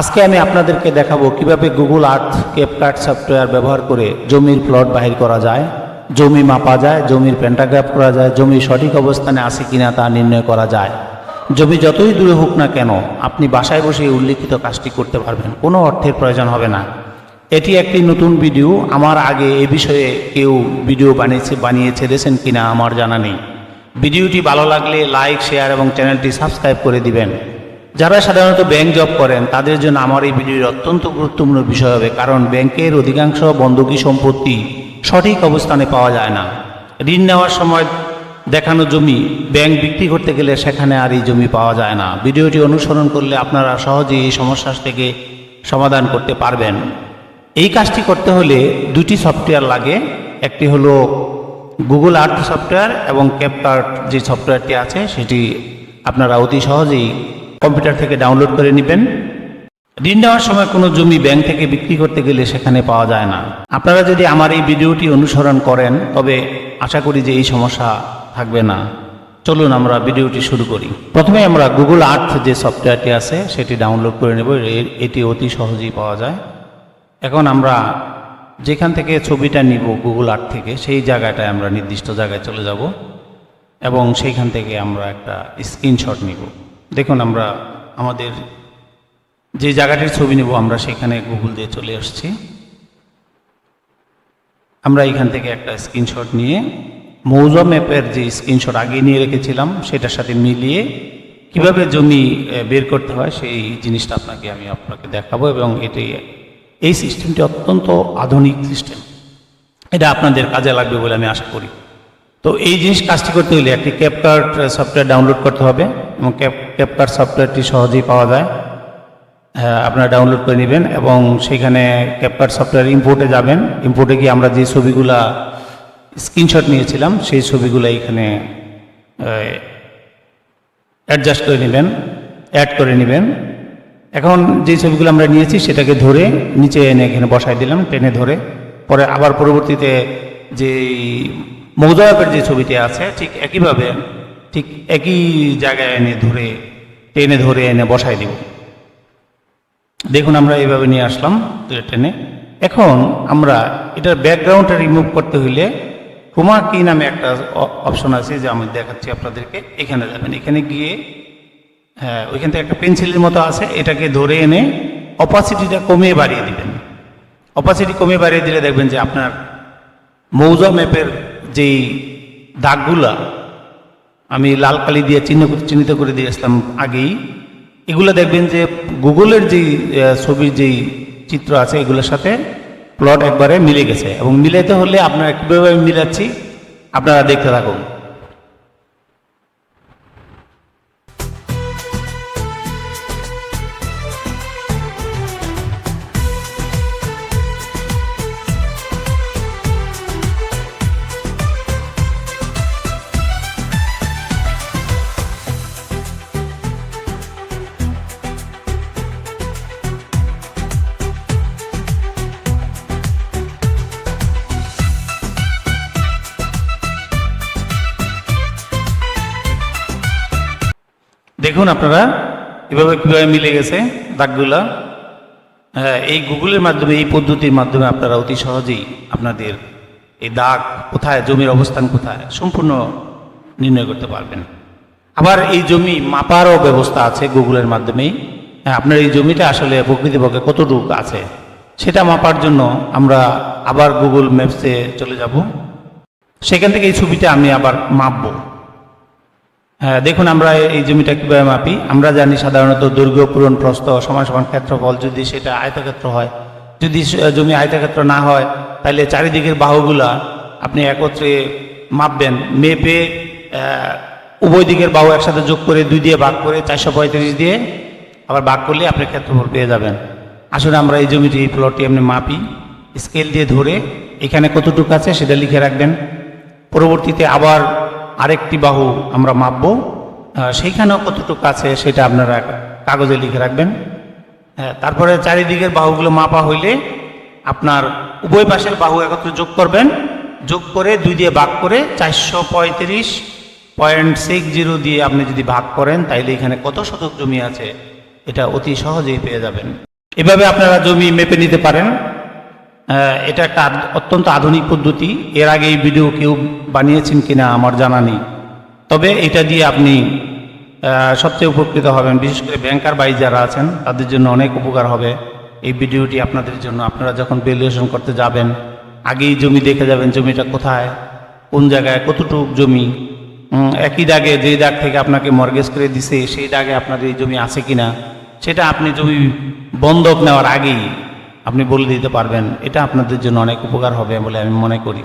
আজকে আমি আপনাদেরকে দেখাবো কীভাবে গুগল আর্থ ক্যাপকার্ট সফটওয়্যার ব্যবহার করে জমির প্লট বাহির করা যায়, জমি মাপা যায়, জমির প্যান্টাগ্রাফ করা যায় জমি সঠিক অবস্থানে আছে কিনা তা নির্ণয় করা যায়। জমি যতই দূরে হোক না কেন, আপনি বাসায় বসে উল্লিখিত কাজটি করতে পারবেন, কোনো অর্থের প্রয়োজন হবে না। এটি একটি নতুন ভিডিও আমার আগে এ বিষয়ে কেউ ভিডিও বানিয়েছে বানিয়ে ছেড়েছেন কিনা আমার জানা নেই। ভিডিওটি ভালো লাগলে লাইক শেয়ার এবং চ্যানেলটি সাবস্ক্রাইব করে দিবেন। যারা সাধারণত ব্যাংক জব করেন, তাদের জন্য আমার এই ভিডিওর অত্যন্ত গুরুত্বপূর্ণ বিষয় হবে, কারণ ব্যাংকের অধিকাংশ বন্ধকি সম্পত্তি সঠিক অবস্থানে পাওয়া যায় না। ঋণ নেওয়ার সময় দেখানো জমি ব্যাংক বিক্রি করতে গেলে সেখানে আর এই জমি পাওয়া যায় না। ভিডিওটি অনুসরণ করলে আপনারা সহজেই এই সমস্যা থেকে সমাধান করতে পারবেন। এই কাজটি করতে হলে দুটি সফটওয়্যার লাগে, একটি হলো গুগল আর্থ সফটওয়্যার এবং ক্যাপকার্ট যে সফটওয়্যারটি আছে, সেটি আপনারা অতি সহজেই কম্পিউটার থেকে ডাউনলোড করে নেবেন। ঋণ নেওয়ার সময় কোনো জমি ব্যাংক থেকে বিক্রি করতে গেলে সেখানে পাওয়া যায় না। আপনারা যদি আমার এই ভিডিওটি অনুসরণ করেন, তবে আশা করি যে এই সমস্যা থাকবে না। চলুন আমরা ভিডিওটি শুরু করি। প্রথমে আমরা গুগল আর্থ যে সফটওয়্যারটি আছে, সেটি ডাউনলোড করে নেব। এটি অতি সহজেই পাওয়া যায়। এখন আমরা যেখান থেকে ছবিটা নিব গুগল আর্ট থেকে, সেই জায়গাটায় আমরা নির্দিষ্ট জায়গায় চলে যাব এবং সেইখান থেকে আমরা একটা স্ক্রিনশট নিব। দেখুন, আমরা আমাদের যে জায়গাটির ছবি নেব, আমরা সেখানে গুগল দিয়ে চলে আসছি। আমরা এখান থেকে একটা স্ক্রিনশট নিয়ে মৌজা ম্যাপের যে স্ক্রিনশট আগে নিয়ে রেখেছিলাম, সেটার সাথে মিলিয়ে কীভাবে জমি বের করতে হয়, সেই জিনিসটা আপনাকে আমি আপনাকে দেখাবো এবং এটি, এই সিস্টেমটি অত্যন্ত আধুনিক সিস্টেম এটা আপনাদের কাজে লাগবে বলে আমি আশা করি। তো এই জিনিস কাজটি করতে হলে একটি ক্যাপকার্ট সফটওয়্যার ডাউনলোড করতে হবে। এবং ক্যাপ, ক্যাপকার্ট সফটওয়্যারটি সহজেই পাওয়া যায়। হ্যাঁ আপনারা ডাউনলোড করে নেবেন এবং সেখানে ক্যাপকার্ট সফটওয়্যার ইম্পোর্টে যাবেন। ইম্পোর্টে গিয়ে আমরা যে ছবিগুলা স্ক্রিনশট নিয়েছিলাম, সেই ছবিগুলো এখানে অ্যাডজাস্ট করে নেবেন অ্যাড করে নেবেন। এখন যে ছবিগুলো আমরা নিয়েছি সেটাকে ধরে নিচে এনে এখানে বসাই দিলাম, টেনে ধরে। পরে আবার পরবর্তীতে যে মৌজাবের যে ছবিটি আছে, ঠিক একইভাবে ঠিক একই জায়গায় এনে ধরে, টেনে ধরে এনে বসাই দিব। দেখুন, আমরা এইভাবে নিয়ে আসলাম টেনে। এখন আমরা এটার ব্যাকগ্রাউন্ডটা রিমুভ করতে হইলে ক্রোমা কি নামে একটা অপশন আছে, যে আমি দেখাচ্ছি আপনাদেরকে। এখানে যাবেন, এখানে গিয়ে হ্যাঁ ওইখান থেকে একটা পেন্সিলের মতো আছে, এটাকে ধরে এনে অপাসিটিটা কমিয়ে বাড়িয়ে দিবেন। অপাসিটি কমিয়ে বাড়িয়ে দিলে দেখবেন যে আপনার মৌজা ম্যাপের যেই দাগগুলা আমি লাল কালি দিয়ে চিহ্ন চিহ্নিত করে দিয়ে দিয়েছিলাম আগেই। এগুলো দেখবেন যে গুগলের যেই ছবির যেই চিত্র আছে, এগুলোর সাথে প্লট একবারে মিলে গেছে। এবং মিলাইতে হলে আপনারা কীভাবে আমি মিলাচ্ছি, আপনারা দেখতে থাকুন। দেখুন আপনারা, এভাবে কীভাবে মিলে গেছে দাগগুলা। হ্যাঁ এই গুগলের মাধ্যমে, এই পদ্ধতির মাধ্যমে আপনারা অতি সহজেই আপনাদের এই দাগ কোথায়, জমির অবস্থান কোথায়, সম্পূর্ণ নির্ণয় করতে পারবেন। আবার এই জমি মাপারও ব্যবস্থা আছে গুগলের মাধ্যমেই। হ্যাঁ আপনার এই জমিটা আসলে প্রকৃতিপক্ষে কতটুকু আছে, সেটা মাপার জন্য আমরা আবার গুগল ম্যাপসে চলে যাব। সেখান থেকে এই ছবিটা আমি আবার মাপবো। দেখুন, আমরা এই জমিটা কীভাবে মাপি? আমরা জানি সাধারণত দৈর্ঘ্য পূরণ, প্রস্থ সমান সমান ক্ষেত্রফল, যদি সেটা আয়তক্ষেত্র হয়। যদি জমি আয়তক্ষেত্র না হয়, তাহলে চারিদিকের বাহুগুলা আপনি একত্রে মাপবেন। মেপে উভয় দিকের বাহু একসাথে যোগ করে দুই দিয়ে ভাগ করে চারশো পঁয়ত্রিশ দিয়ে আবার ভাগ করলে আপনি ক্ষেত্রফল পেয়ে যাবেন। আসলে আমরা এই জমিটি, এই প্লটটি আপনি মাপি। স্কেল দিয়ে ধরে এখানে কতটুকু আছে সেটা লিখে রাখবেন। পরবর্তীতে আবার আরেকটি বাহু আমরা মাপবো। সেইখানেও কতটুকু আছে সেটা আপনারা কাগজে লিখে রাখবেন। হ্যাঁ তারপরে চারিদিকের বাহুগুলো মাপা হইলে আপনার উভয় পাশের বাহু একত্রে যোগ করবেন। যোগ করে দুই দিয়ে ভাগ করে চারশো পঁয়ত্রিশ পয়েন্ট সিক্স জিরো দিয়ে আপনি যদি ভাগ করেন, তাইলে এখানে কত শতক জমি আছে? এটা অতি সহজেই পেয়ে যাবেন। এভাবে আপনারা জমি মেপে নিতে পারেন। এটা একটা অত্যন্ত আধুনিক পদ্ধতি। এর আগে এই ভিডিও কেউ বানিয়েছেন কিনা আমার জানা নেই। তবে এটা দিয়ে আপনি সবচেয়ে উপকৃত হবেন। বিশেষ করে ব্যাংকার বাই যারা আছেন, তাদের জন্য অনেক উপকার হবে। এই ভিডিওটি আপনাদের জন্য। আপনারা যখন ভ্যালুয়েশন করতে যাবেন, আগেই জমি দেখে যাবেন জমিটা কোথায়, কোন জায়গায়, কতটুক জমি। একই দাগে যে দাগ থেকে আপনাকে মর্গেজ করে দিছে, সেই দাগে আপনাদের এই জমি আছে কিনা, সেটা আপনি জমি বন্ধক নেওয়ার আগেই আপনি বলে দিতে পারবেন এটা আপনাদের জন্য অনেক উপকার হবে বলে আমি মনে করি।